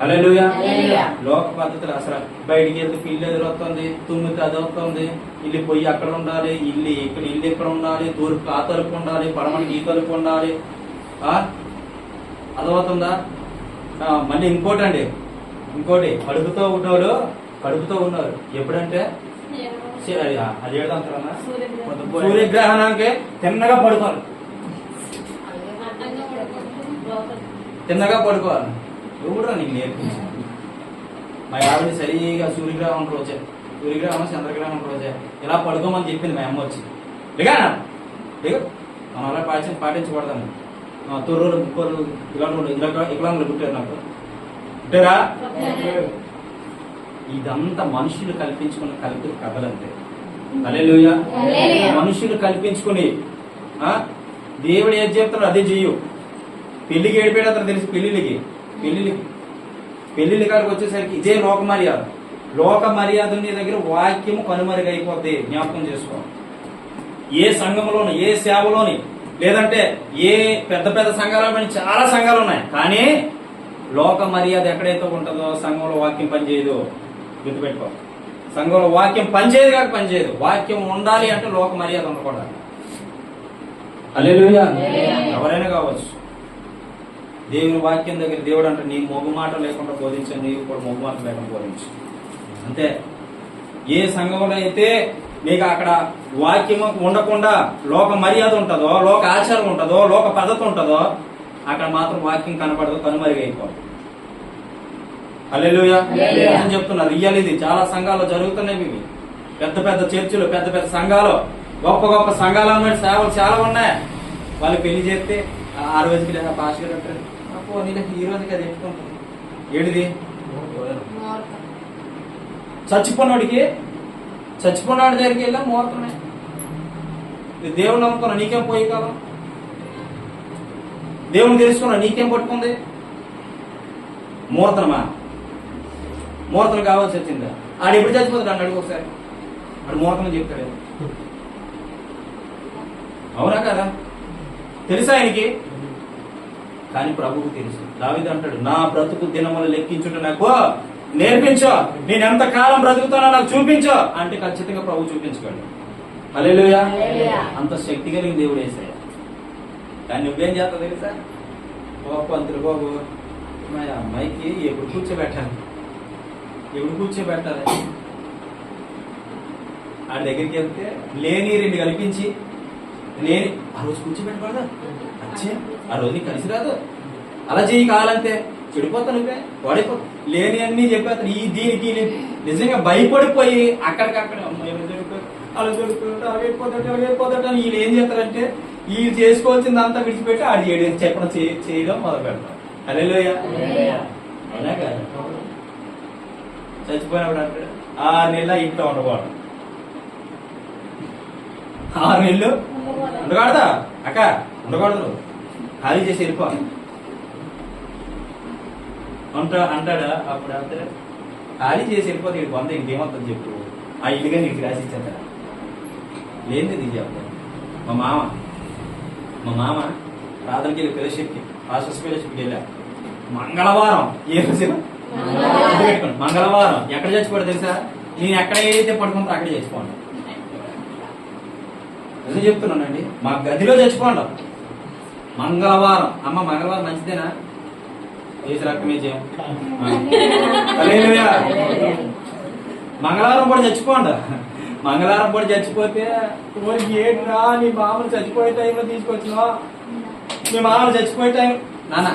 హల్లెలూయా. లోక పద్ధతులు అసలు బయటికి వెళ్తే పిల్లి ఎదురొస్తుంది తుమ్మితే అది వస్తుంది ఇల్లు పొయ్యి అక్కడ ఉండాలి ఇల్లు ఇక్కడ ఇల్లు ఇక్కడ ఉండాలి తూర్పు ఆ తలుపు ఉండాలి పడమనికి ఈ తలుపు ఉండాలి ఆ, మళ్ళీ ఇంకోటి అండి ఇంకోటి కడుపుతో ఉన్నవాడు కడుపుతో ఉన్నారు ఎప్పుడంటే అది ఏడంటారన్నా సూర్యగ్రహణానికి తిన్నగా పడుకోవాలి తిన్నగా పడుకోవాలి ఎవడురా నీకు నేర్పించింది మా ఆవిడ సరిగా సూర్యగ్రహణం రోజే. సూర్యగ్రహణం చంద్రగ్రహణం రోజే. ఇలా పడుకోమని చెప్పింది మా అమ్మ వచ్చి మనం అలా పాటించి పాటించకూడదని తొర్రూరు ముక్కరు ఇలాంటి ఇలా ఇలాంటి పుట్టారు నాకు. పుట్టారా? ఇదంతా మనుషులు కల్పించుకున్న కల్పి కథలంతే. హల్లెలూయా. మనుషులు కల్పించుకుని ఆ? దేవుడు ఏది చెప్తాడో అదే చెయ్యు. పెళ్ళికి ఏడిపోయాడు అతను తెలుసు పెళ్ళిళ్ళకి పెళ్ళిళ్ళకి పెళ్ళిళ్ళ కాడికి వచ్చేసరికి ఇదే లోక మర్యాద. లోక మర్యాద నీ దగ్గర వాక్యము కనుమరుగైపోద్ది జ్ఞాపకం చేసుకో. ఏ సంఘంలోని ఏ సేవలోని లేదంటే ఏ పెద్ద పెద్ద సంఘాలు చాలా సంఘాలు ఉన్నాయి కానీ లోక మర్యాద ఎక్కడైతే ఉంటుందో సంఘంలో వాక్యం పనిచేయదు. గుర్తుపెట్టుకో. సంఘంలో వాక్యం పనిచేయదు కాక పనిచేయదు. వాక్యం ఉండాలి అంటే లోక మర్యాద ఉండకూడదు. హల్లెలూయా. ఎవరైనా కావచ్చు. దేవుని వాక్యం దగ్గర దేవుడు అంటే నీ మొగ్గు మాట లేకుండా బోధించండి నీవు కూడా మొగ్గు మాట లేకుండా బోధించు. అంతే. ఏ సంఘంలో అయితే నీకు అక్కడ వాక్యం ఉండకుండా లోక మర్యాద ఉంటుందో లోక ఆచారం ఉంటుందో లోక పద్ధతి ఉంటుందో అక్కడ మాత్రం వాక్యం కనపడదు కనుమరుగైపోదు. హల్లెలూయా. అని చెప్తున్నా రియల్ ఇది. చాలా సంఘాల్లో జరుగుతున్నాయి ఇవి. పెద్ద పెద్ద చర్చిలు పెద్ద పెద్ద సంఘాలు గొప్ప గొప్ప సంఘాలు అన్న సేవలు చాలా ఉన్నాయి. వాళ్ళు పెళ్ళి చేస్తే ఆ- ఆ రోజుకి లేదా పాస్ గారు అంటారు అప్పో నీళ్ళకి ఈ రోజుకి ఎట్టుకుంటుంది ఏడిది? చచ్చిపోయినోడికి చచ్చిపోయినాడు దగ్గరికి వెళ్ళా ముహూర్తమే. దేవుని నమ్ముకున్నా నీకేం పోయి కాలం? దేవుని తెలుసుకున్నా నీకేం పట్టుకుంది? ముహూర్తమా? ముహూర్తం కావాల్సి వచ్చిందా? ఆడు ఎప్పుడు చచ్చిపోతాడు? నన్ను అడుగు ఒకసారి. ఆడు ముహూర్తం చెప్తాడు. అవునా కదా? తెలుసా ఆయనకి? కానీ ప్రభువుకు తెలుసు. దావిది అంటాడు నా బ్రతుకు దినములు లెక్కించుట నాకు నేర్పించో. నేను ఎంత కాలం బ్రతుకుతానో నాకు చూపించో అంటే ఖచ్చితంగా ప్రభు చూపించుకోండి హల్లెలూయా. అంత శక్తి కలిగిన దేవుడు వేసాడు కానీ నువ్వేం చేస్తావు తెలుసా? ఓ పంతులు బాబు మా అమ్మాయికి ఎప్పుడు కూర్చోబెట్టాలి? ఎప్పుడు కూర్చోబెట్టాలి? ఆ దగ్గరికి వెళ్తే లేని రెండు కల్పించి లేని ఆ రోజు కూర్చోబెట్టకూడదు అచ్చే ఆ రోజు నీకు కలిసి రాదు? అలా చెయ్యి కావాలంతే చెడిపోతా నువ్వే వాడిపో. లేని అన్ని చెప్పేస్తాను. ఈ దీనికి. నిజంగా భయపడిపోయి అక్కడికక్కడ? అలా అయిపోతాడు అని వీళ్ళు ఏం చేస్తారంటే వీళ్ళు చేసుకోవాల్సింది అంతా విడిచిపెట్టి ఆడు చేయడం చెప్పడం చేయడం మొదలు పెడతారు అదే. అవునా కాదు. చచ్చిపోయినప్పుడు అంటాడు ఆరు నెలల ఇంట్లో ఉండకూడదు. ఆరు నెలలు ఉండకూడదా? అక్క ఉండకూడదు. నువ్వు ఖాళీ చేసి వెళ్ళిపో. అంటా అంటాడా అప్పుడు అంటారా ఖాళీ చేసి వెళ్ళిపోతే నీకు వంద ఇంకేమవుతుంది చెప్పు? ఆ ఇల్లుగా నీకు రాసి ఇచ్చేస్తారా లేనిది నీకు చెప్తాను మా మామ మా మామ ప్రార్థనకి వెళ్ళి ఫెలోషిప్కి పాస్టర్స్ ఫెలోషిప్కి వెళ్ళా. మంగళవారం. ఏ రోజు? మంగళవారం. ఎక్కడ చచ్చిపోయాడు తెలుసా? నేను ఎక్కడ ఏదైతే పడుకుంటారో అక్కడ చచ్చిపోండి నిజం చెప్తున్నానండి. మా గదిలో చచ్చిపోండి మంగళవారం. అమ్మ మంగళవారం మంచిదేనా? ఏసు రకమే చేయం. మంగళవారం కూడా చచ్చిపోండి. మంగళవారం కూడా చచ్చిపోతే ఏంట్రా నీ మామూలు చచ్చిపోయే టైంలో తీసుకొచ్చినా మీ మామూలు చచ్చిపోయే టైం నాన్న